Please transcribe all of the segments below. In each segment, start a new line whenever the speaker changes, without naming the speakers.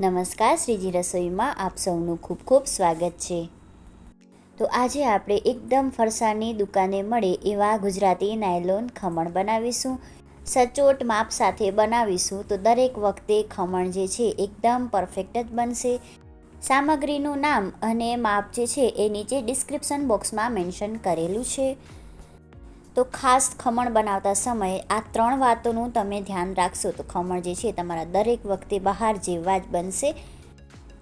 નમસ્કાર, શ્રીજી રસોઈમાં આપ સૌનું ખૂબ ખૂબ સ્વાગત છે. તો આજે આપણે એકદમ ફરસાણની દુકાને મળે એવા ગુજરાતી નાયલોન ખમણ બનાવીશું. સચોટ માપ સાથે બનાવીશું તો દરેક વખતે ખમણ જે છે એકદમ પરફેક્ટ જ બનશે. સામગ્રીનું નામ અને માપ જે છે એ નીચે ડિસ્ક્રિપ્શન બોક્સમાં મેન્શન કરેલું છે. તો ખાસ ખમણ બનાવતા સમયે આ ત્રણ વાતોનું તમે ધ્યાન રાખશો તો ખમણ જે છે તમારા દરેક વખતે બહાર જેવા જ બનશે.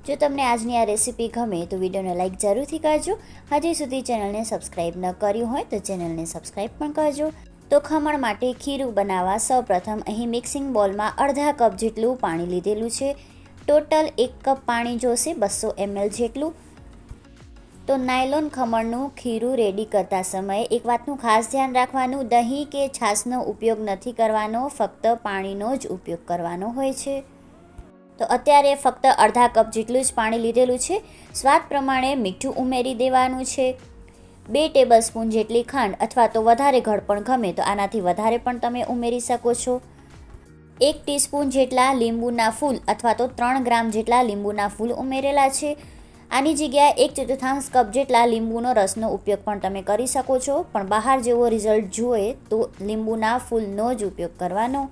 જો તમને આજની આ રેસીપી ગમે તો વિડીયોને લાઇક જરૂરથી કરજો. હજી સુધી ચેનલને સબસ્ક્રાઈબ ન કર્યું હોય તો ચેનલને સબસ્ક્રાઈબ પણ કરજો. તો ખમણ માટે ખીરું બનાવવા સૌપ્રથમ અહીં મિક્સિંગ બોલમાં અડધા કપ જેટલું પાણી લીધેલું છે. ટોટલ એક કપ પાણી જોશે બસો એમએલ જેટલું. તો નાયલોન ખમણનું ખીરું રેડી કરતા સમયે એક વાતનું ખાસ ધ્યાન રાખવાનું, દહીં કે છાશનો ઉપયોગ નથી કરવાનો, ફક્ત પાણીનો જ ઉપયોગ કરવાનો હોય છે. તો અત્યારે ફક્ત અડધા કપ જેટલું જ પાણી લીધેલું છે. સ્વાદ પ્રમાણે મીઠું ઉમેરી દેવાનું છે. બે ટેબલ સ્પૂન જેટલી ખાંડ અથવા તો વધારે ઘડપણ ગમે તો આનાથી વધારે પણ તમે ઉમેરી શકો છો. એક ટીસ્પૂન જેટલા લીંબુના ફૂલ અથવા તો ત્રણ ગ્રામ જેટલા લીંબુના ફૂલ ઉમેરેલા છે. આની જગ્યાએ એક ચતુર્થાંશ કપ જેટલા લીંબુનો રસનો ઉપયોગ પણ તમે કરી શકો છો. પણ બહાર જેવો રિઝલ્ટ જોઈએ તો લીંબુના ફૂલનો જ ઉપયોગ કરવાનો.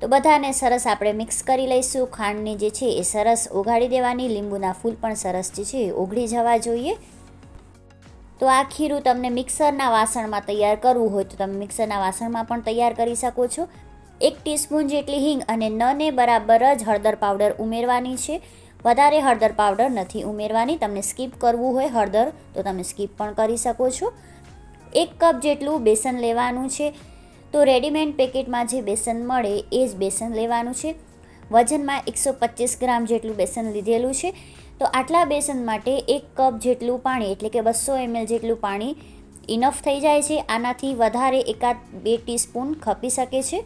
તો બધાને સરસ આપણે મિક્સ કરી લઈશું. ખાંડની જે છે એ સરસ ઓગાળી દેવાની. લીંબુના ફૂલ પણ સરસ જે છે ઓગળી જવા જોઈએ. તો આ ખીરું તમને મિક્સરના વાસણમાં તૈયાર કરવું હોય તો તમે મિક્સરના વાસણમાં પણ તૈયાર કરી શકો છો. એક ટીસ્પૂન જેટલી હિંગ અને નને બરાબર જ હળદર પાવડર ઉમેરવાની છે. વધારે હળદર પાવડર નથી ઉમેરવાની. તમને સ્કીપ કરવું હોય હળદર, તો તમે સ્કીપ પણ કરી શકો છો. એક કપ જેટલું બેસન લેવાનું છે. તો રેડીમેડ પેકેટમાં જે બેસન મળે, એ જ બેસન લેવાનું છે. વજનમાં એકસો પચીસ ગ્રામ જેટલું બેસન લીધેલું છે. તો આટલા બેસન માટે એક કપ જેટલું પાણી, એટલે કે બસો એમએલ જેટલું પાણી ઇનફ થઈ જાય છે. આનાથી વધારે એકાદ બે ટીસ્પૂન ખપી શકે છે.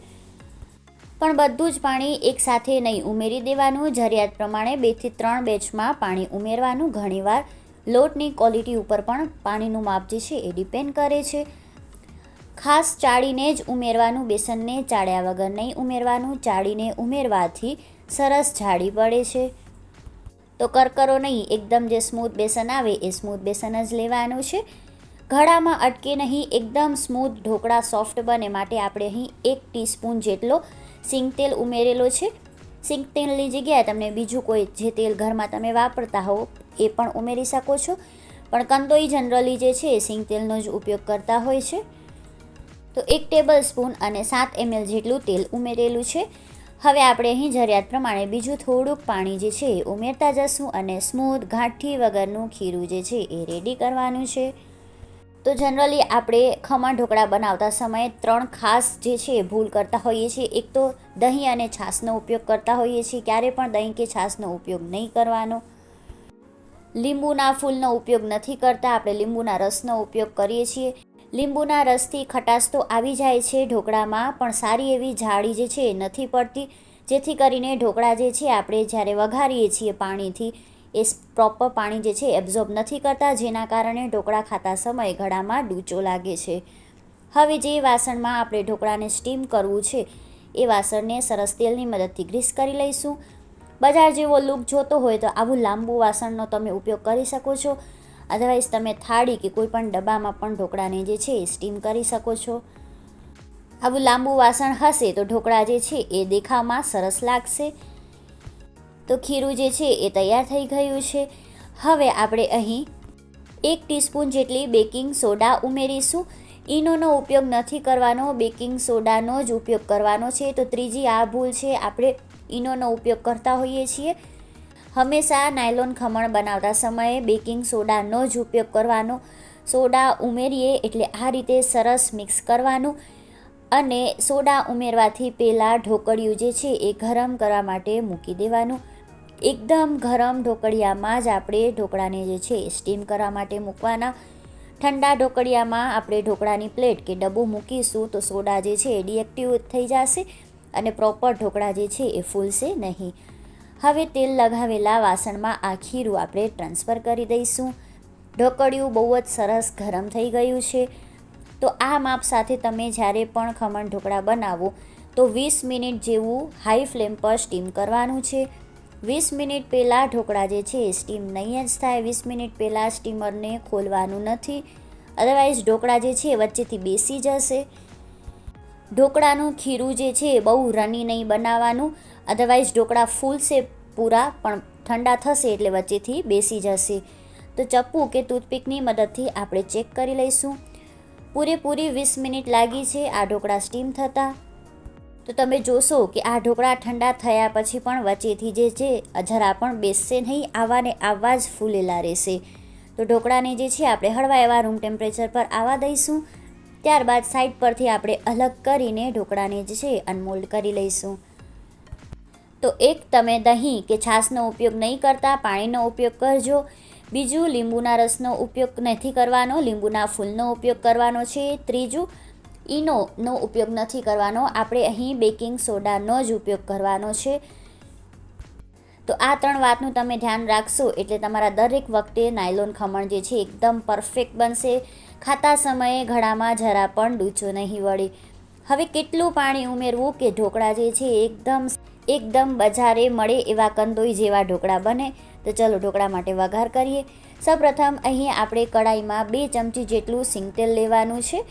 પણ બધું જ પાણી એકસાથે નહીં ઉમેરી દેવાનું. જરૂરિયાત પ્રમાણે બેથી ત્રણ બેચમાં પાણી ઉમેરવાનું. ઘણીવાર લોટની ક્વોલિટી ઉપર પણ પાણીનું માપ જે છે એ ડિપેન્ડ કરે છે. ખાસ ચાળીને જ ઉમેરવાનું. બેસનને ચાળ્યા વગર નહીં ઉમેરવાનું. ચાળીને ઉમેરવાથી સરસ જાડી પડે છે. તો કરકરો નહીં, એકદમ જે સ્મૂથ બેસન આવે એ સ્મૂથ બેસન જ લેવાનું છે. ઘડામાં અટકે નહીં, એકદમ સ્મૂથ ઢોકળા સોફ્ટ બને માટે આપણે અહીં એક ટીસ્પૂન જેટલો સિંગ તેલ ઉમેરેલો છે. સિંગ તેલની જગ્યાએ તમને બીજું કોઈ જે તેલ ઘરમાં તમે વાપરતા હો એ પણ ઉમેરી શકો છો. પણ કંદોઈ જનરલી જે છે એ સિંગ તેલનો જ ઉપયોગ કરતા હોય છે. તો એક ટેબલ સ્પૂન અને સાત એમએલ જેટલું તેલ ઉમેરેલું છે. હવે આપણે અહીં જરૂરિયાત પ્રમાણે બીજું થોડુંક પાણી જે છે એ ઉમેરતા જશું અને સ્મૂથ ગાંઠી વગરનું ખીરું જે છે એ રેડી કરવાનું છે. તો જનરલી આપણે ખમણ ઢોકળા બનાવતા સમયે ત્રણ ખાસ જે છે એ ભૂલ કરતા હોઈએ છીએ. એક તો દહીં અને છાશનો ઉપયોગ કરતા હોઈએ છીએ. ક્યારે પણ દહીં કે છાશનો ઉપયોગ નહીં કરવાનો. લીંબુના ફૂલનો ઉપયોગ નથી કરતા. આપણે લીંબુના રસનો ઉપયોગ કરીએ છીએ. લીંબુના રસથી ખટાશ તો આવી જાય છે ઢોકળામાં, પણ સારી એવી જાળી જે છે એ નથી પડતી. જેથી કરીને ઢોકળા જે છે આપણે જ્યારે વઘારીએ છીએ પાણીથી એ પ્રોપર પાણી જે છે એબ્ઝોર્બ નથી કરતા, જેના કારણે ઢોકળા ખાતા સમયે ગળામાં ડૂચો લાગે છે. હવે જે વાસણમાં આપણે ઢોકળાને સ્ટીમ કરવું છે, એ વાસણને સરસ તેલની મદદથી ગ્રીસ કરી લઈશું. બજાર જેવો લુક જોતો હોય તો આવું લાંબુ વાસણનો તમે ઉપયોગ કરી શકો છો. અધરવાઇઝ તમે થાળી કે કોઈ પણ ડબ્બામાં પણ ઢોકળાને જે છે એ સ્ટીમ કરી શકો છો. આવું લાંબુ વાસણ હશે તો ઢોકળા જે છે એ દેખાવમાં સરસ લાગશે. તો ખીરું જે છે એ તૈયાર થઈ ગયું છે. હવે આપણે અહીં એક ટીસ્પૂન જેટલી બેકિંગ સોડા ઉમેરીશું. ઈનોનો ઉપયોગ નથી કરવાનો, બેકિંગ સોડાનો જ ઉપયોગ કરવાનો છે. તો ત્રીજી આ ભૂલ છે, આપણે ઈનોનો ઉપયોગ કરતા હોઈએ છીએ. હંમેશા નાયલોન ખમણ બનાવતા સમયે બેકિંગ સોડાનો જ ઉપયોગ કરવાનો. સોડા ઉમેરીએ એટલે આ રીતે સરસ મિક્સ કરવાનું. અને સોડા ઉમેરવાથી પહેલાં ઢોકળિયું જે છે એ ગરમ કરવા માટે મૂકી દેવાનું. એકદમ ગરમ ઢોકળિયામાં જ આપણે ઢોકળાને જે છે સ્ટીમ કરવા માટે મૂકવાના. ઠંડા ઢોકળિયામાં આપણે ઢોકળાની પ્લેટ કે ડબ્બો મૂકીશું તો સોડા જે છે, એ ડિએક્ટિવ થઈ જશે અને પ્રોપર ઢોકળા જે છે, એ ફૂલશે નહીં. હવે તેલ લગાવેલા વાસણમાં આ ખીરું આપણે ટ્રાન્સફર કરી દઈશું. ઢોકળિયું બહુ જ સરસ ગરમ થઈ ગયું છે. તો આ માપ સાથે તમે જ્યારે પણ ખમણ ઢોકળા બનાવો, તો વીસ મિનિટ જેવું હાઈ ફ્લેમ પર સ્ટીમ કરવાનું છે. વીસ મિનિટ પહેલાં ઢોકળા જે છે સ્ટીમ નહીં જ થાય. વીસ મિનિટ પહેલાં સ્ટીમરને ખોલવાનું નથી. અદરવાઇઝ ઢોકળા જે છે વચ્ચેથી બેસી જશે. ઢોકળાનું ખીરું જે છે બહુ રની નહીં બનાવવાનું. અદરવાઇઝ ઢોકળા ફૂલશે પૂરા, પણ ઠંડા થશે એટલે વચ્ચેથી બેસી જશે. તો ચપ્પુ કે ટૂથપીકની મદદથી આપણે ચેક કરી લઈશું. પૂરેપૂરી વીસ મિનિટ લાગી છે, આ ઢોકળા સ્ટીમ થતાં. તો તમે જોશો કે આ ઢોકળા ઠંડા થયા પછી પણ વચ્ચેથી જે છે જરા પણ બેસશે નહીં, આવા ને આવા જ ફૂલેલા રહેશે. તો ઢોકળાને જે છે, આપણે હળવા એવા રૂમ ટેમ્પરેચર પર આવવા દઈશું. ત્યારબાદ સાઈડ પરથી આપણે અલગ કરીને ઢોકળાને જે છે અનમોલ્ડ કરી લઈશું. તો એક તમે દહીં કે છાશનો ઉપયોગ નહીં કરતા, પાણીનો ઉપયોગ કરજો. બીજું લીંબુના રસનો ઉપયોગ નથી કરવાનો, લીંબુના ફૂલનો ઉપયોગ કરવાનો છે. ત્રીજું ઈનોનો ઉપયોગ નથી કરવાનો. આપણે અહીં બેકિંગ સોડાનો જ ઉપયોગ કરવાનો છે. તો આ ત્રણ વાતનું તમે ધ્યાન રાખશો એટલે તમારા દરેક વખતે નાયલોન ખમણ જે છે એકદમ પરફેક્ટ બનશે. ખાતા સમયે ઘડામાં જરા પણ ડૂચો નહીં વળે. હવે કેટલું પાણી ઉમેરવું કે ઢોકળા જે છે એકદમ એકદમ બજારે મળે એવા કંદોઈ જેવા ઢોકળા બને. તો ચલો ઢોકળા માટે વઘાર કરીએ. સૌપ્રથમ અહીં આપણે કડાઈમાં બે ચમચી જેટલું સિંગતેલ લેવાનું છે.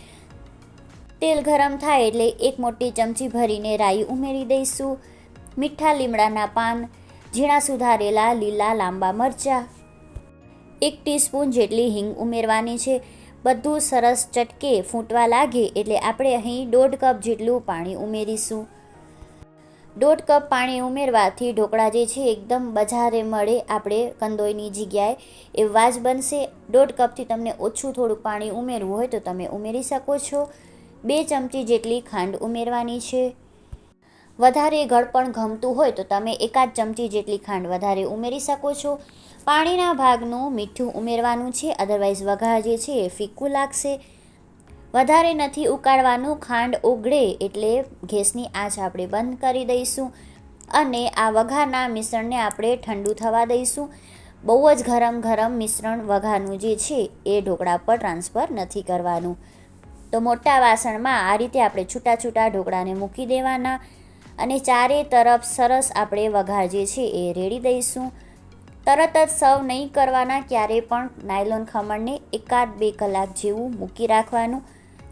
તેલ ગરમ થાય એટલે એક મોટી ચમચી ભરીને રાઈ ઉમેરી દઈશું. મીઠા લીમડાના પાન, ઝીણા સુધારેલા લીલા લાંબા મરચાં, એક ટીસ્પૂન જેટલી હિંગ ઉમેરવાની છે. બધું સરસ ચટકે ફૂટવા લાગે એટલે આપણે અહીં દોઢ કપ જેટલું પાણી ઉમેરીશું. દોઢ કપ પાણી ઉમેરવાથી ઢોકળા જે છે એકદમ બજારે મળે આપણે કંદોઈની જગ્યાએ. એવા જ બનશે. દોઢ કપથી તમને ઓછું થોડું પાણી ઉમેરવું હોય તો તમે ઉમેરી શકો છો. બે ચમચી જેટલી ખાંડ ઉમેરવાની છે. વધારે ગળપણ ગમતું હોય તો તમે એકાદ ચમચી જેટલી ખાંડ વધારે ઉમેરી શકો છો. પાણીના ભાગનું મીઠું ઉમેરવાનું છે અદરવાઇઝ વઘાર જે છે એ ફીકું લાગશે. વધારે નથી ઉકાળવાનું, ખાંડ ઓગળે એટલે ગેસની આંચ આપણે બંધ કરી દઈશું અને આ વઘારના મિશ્રણને આપણે ઠંડુ થવા દઈશું. બહુ જ ગરમ ગરમ મિશ્રણ વઘારનું જે છે એ ઢોકળા પર ટ્રાન્સફર નથી કરવાનું. તો મોટા વાસણમાં આ રીતે આપણે છૂટા છૂટા ઢોકળાને મૂકી દેવાના અને ચારે તરફ સરસ આપણે વઘાર જે છે એ રેડી દઈશું. તરત જ સર્વ નહીં કરવાના ક્યારે પણ નાયલોન ખમણને એકાદ બે કલાક જેવું મૂકી રાખવાનું,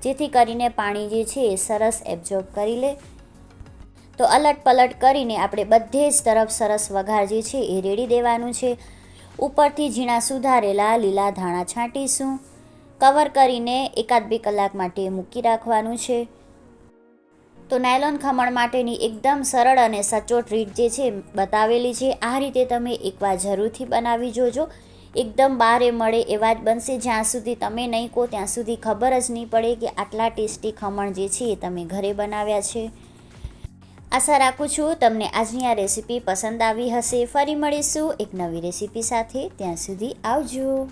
જેથી કરીને પાણી જે છે એ સરસ એબ્ઝોર્બ કરી લે. તો અલટ પલટ કરીને આપણે બધે જ તરફ સરસ વઘાર જે છે એ રેડી દેવાનું છે. ઉપરથી ઝીણા સુધારેલા લીલા ધાણા છાંટીશું. કવર કરીને એકાદ બે કલાક માટે મૂકી રાખવાનું છે. તો નાયલોન ખમણ માટેની એકદમ સરળ અને સચોટ રીત જે છે બતાવેલી છે. આ રીતે તમે એકવાર જરૂરથી બનાવી જોજો. એકદમ બારે મળે એવા જ બનશે. જ્યાં સુધી તમે નહીં કહો ત્યાં સુધી ખબર જ નહીં પડે કે આટલા ટેસ્ટી ખમણ જે છે એ તમે ઘરે બનાવ્યા છે. આશા રાખું છું તમને આજની આ રેસીપી પસંદ આવી હશે. ફરી મળીશું એક નવી રેસીપી સાથે. ત્યાં સુધી આવજો.